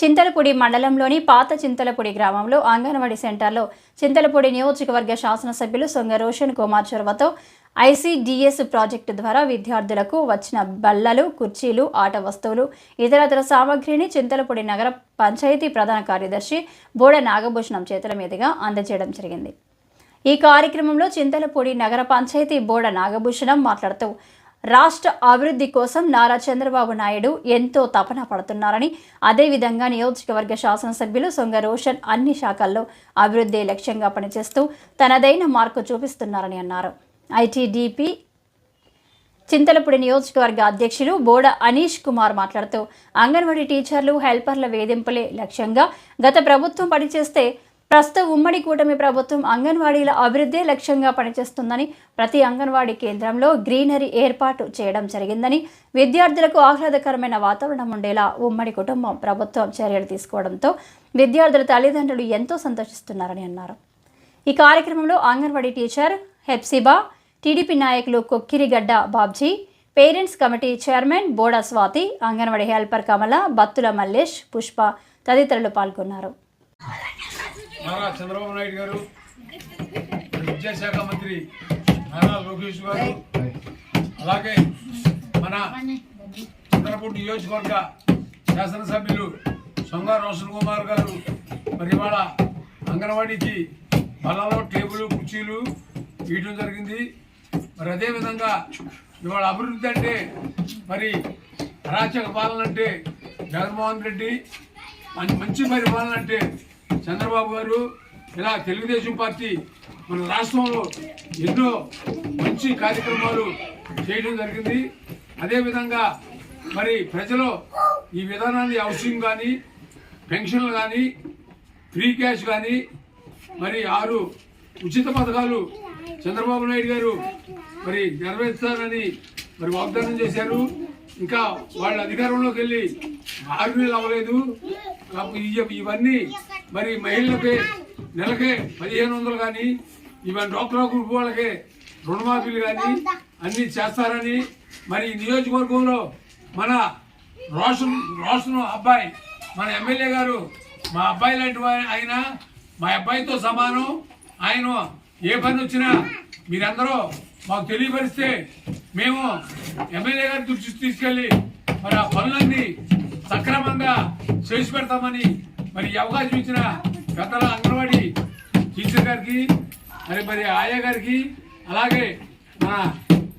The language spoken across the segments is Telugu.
చింతలపూడి మండలంలోని పాత చింతలపూడి గ్రామంలో అంగన్వాడీ సెంటర్లో చింతలపూడి నియోజకవర్గ శాసనసభ్యులు సొంగ రోషన్ కుమార్ చొరవతో ఐసీడిఎస్ ప్రాజెక్టు ద్వారా విద్యార్థులకు వచ్చిన బల్లలు కుర్చీలు ఆట వస్తువులు ఇతరతర సామాగ్రిని చింతలపూడి నగర పంచాయతీ ప్రధాన కార్యదర్శి బోడ నాగభూషణం చేతుల మీదుగా అందజేయడం జరిగింది. ఈ కార్యక్రమంలో చింతలపూడి నగర పంచాయతీ బోడ నాగభూషణం మాట్లాడుతూ రాష్ట్ర అభివృద్ధి కోసం నారా చంద్రబాబు నాయుడు ఎంతో తపన పడుతున్నారని అదేవిధంగా నియోజకవర్గ శాసనసభ్యులు సొంగ రోషన్ అన్ని శాఖల్లో అభివృద్ధి లక్ష్యంగా పనిచేస్తూ తనదైన మార్కు చూపిస్తున్నారని అన్నారు. ఐటీడీపీ చింతలపూడి నియోజకవర్గ అధ్యక్షులు బోడ అనీష్ కుమార్ మాట్లాడుతూ అంగన్వాడీ టీచర్లు హెల్పర్ల వేధింపులే లక్ష్యంగా గత ప్రభుత్వం పనిచేస్తే ప్రస్తుత ఉమ్మడి కూటమి ప్రభుత్వం అంగన్వాడీల అభివృద్ధే లక్ష్యంగా పనిచేస్తుందని ప్రతి అంగన్వాడీ కేంద్రంలో గ్రీనరీ ఏర్పాటు చేయడం జరిగిందని విద్యార్థులకు ఆహ్లాదకరమైన వాతావరణం ఉండేలా ఉమ్మడి కుటుంబం ప్రభుత్వం చర్యలు తీసుకోవడంతో విద్యార్థుల తల్లిదండ్రులు ఎంతో సంతోషిస్తున్నారని అన్నారు. ఈ కార్యక్రమంలో అంగన్వాడీ టీచర్ హెప్సిబా టీడీపీ నాయకులు Kokkirigadda Babji parents committee chairman Boda Swathi anganwadi helper Kamala Battula Mallesh Pushpa తదితరులు పాల్గొన్నారు. నారా చంద్రబాబు నాయుడు గారు విద్యాశాఖ మంత్రి నారా లోకేష్ గారు అలాగే మన చంద్రపూర్ నియోజకవర్గ శాసనసభ్యులు సొంగ రోషన్ కుమార్ గారు మరి ఇవాళ అంగన్వాడీకి బల్లలో టేబుల్ కుర్చీలు ఇవ్వడం జరిగింది. మరి అదేవిధంగా ఇవాళ అభివృద్ధి అంటే మరి అరాచక పాలన అంటే జగన్మోహన్ రెడ్డి మంచి మంచి పరిపాలన అంటే చంద్రబాబు గారు ఇలా తెలుగుదేశం పార్టీ మన రాష్ట్రంలో ఎన్నో మంచి కార్యక్రమాలు చేయడం జరిగింది. అదేవిధంగా మరి ప్రజలు ఈ విధానాన్ని హౌసింగ్ కానీ పెన్షన్లు కానీ ఫ్రీ క్యాష్ కానీ మరి ఆరు ఉచిత పథకాలు చంద్రబాబు నాయుడు గారు మరి నెరవేర్చాలని మరి వాగ్దానం చేశారు. ఇంకా వాళ్ళ అధికారంలోకి వెళ్ళి ఆరు నెలలు అవ్వలేదు. కాబట్టి ఇవన్నీ మరి మహిళలకి నెలకి పదిహేను వందలు కానీ ఇవన్నీ డోక్రా గ్రూప్ వాళ్ళకి రుణమాఫీలు కానీ అన్ని చేస్తారని మరి నియోజకవర్గంలో మన రోషన్ రోషన్ అబ్బాయి మన ఎమ్మెల్యే గారు మా అబ్బాయి లాంటి ఆయన మా అబ్బాయితో సమానం. ఆయన ఏ పని వచ్చినా మీరందరూ మాకు తెలియపరిస్తే మేము ఎమ్మెల్యే గారి దృష్టికి తీసుకెళ్ళి మరి ఆ పనులన్నీ సక్రమంగా చేసి పెడతామని మరి ఈ అవకాశం ఇచ్చిన పెద్దల అంగన్వాడీ టీచర్ గారికి మరి మరి ఆయా గారికి అలాగే మన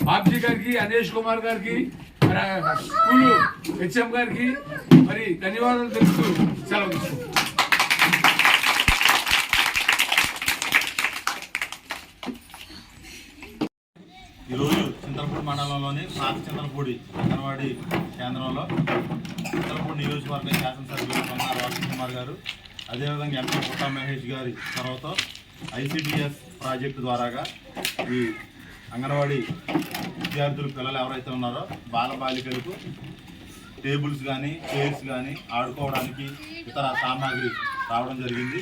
బాబ్జీ గారికి అనేష్ కుమార్ గారికి మరి స్కూల్ హెచ్ఎం గారికి మరి ధన్యవాదాలు తెలుపుతూ సెలవు ఈరోజు చింతలపూడి మండలంలోని పాత అంగన్వాడి కేంద్రంలో చిత్తలపూడి నియోజకవర్గ శాసనసభ్యులు కొన్న కుమార్ గారు అదేవిధంగా ఎంపీ పుట్టా మహేష్ గారి చొరవతో ఐసిడిఎస్ ప్రాజెక్టు ద్వారాగా ఈ అంగన్వాడీ విద్యార్థులు పిల్లలు ఎవరైతే ఉన్నారో బాలబాలికలకు టేబుల్స్ కానీ చైర్స్ కానీ ఆడుకోవడానికి ఇతర సామాగ్రి రావడం జరిగింది.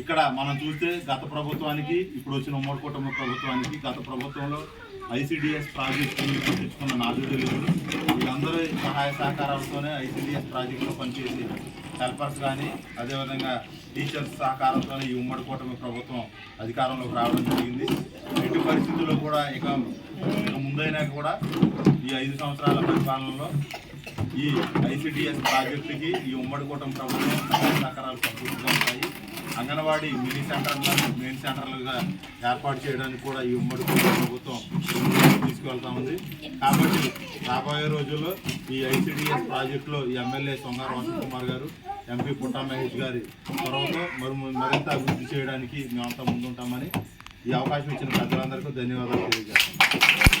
ఇక్కడ మనం చూస్తే గత ప్రభుత్వానికి ఇప్పుడు వచ్చిన ఉమ్మడి కుటుంబ ప్రభుత్వానికి గత ప్రభుత్వంలో ఐసిడిఎస్ ప్రాజెక్టు తెచ్చుకున్న నాదుడు లేదు వీళ్ళందరూ సహాయ సహకారాలతోనే ఐసిడిఎస్ ప్రాజెక్టులో పనిచేసి హెల్పర్స్ కానీ అదేవిధంగా టీచర్స్ సహకారంతోనే ఈ ఉమ్మడి కూటమి ప్రభుత్వం అధికారంలోకి రావడం జరిగింది. ఎట్టి పరిస్థితుల్లో కూడా ఇక ముందైనా కూడా ఈ ఐదు సంవత్సరాల పరిపాలనలో ఈ ఐసిడిఎస్ ప్రాజెక్టుకి ఈ ఉమ్మడి కూటమి ప్రభుత్వం సహాయ సహకారాలు సంపూర్తిగా ఉంటాయి అంగన్వాడీ మినీ సెంటర్లను మెయిన్ సెంటర్లుగా ఏర్పాటు చేయడానికి కూడా ఈ ఉమ్మడి ప్రభుత్వం తీసుకువెళ్తా ఉంది కాబట్టి రాబోయే రోజుల్లో ఈ ఐసిడిఎస్ ప్రాజెక్టులో ఎమ్మెల్యే సొంగ కుమార్ గారు ఎంపీ పుట్టా మహేష్ గారి త్వరలో మరి మరింత అభివృద్ధి చేయడానికి మేమంతా ముందుంటామని ఈ అవకాశం ఇచ్చిన ప్రజలందరికీ ధన్యవాదాలు తెలియజేస్తాం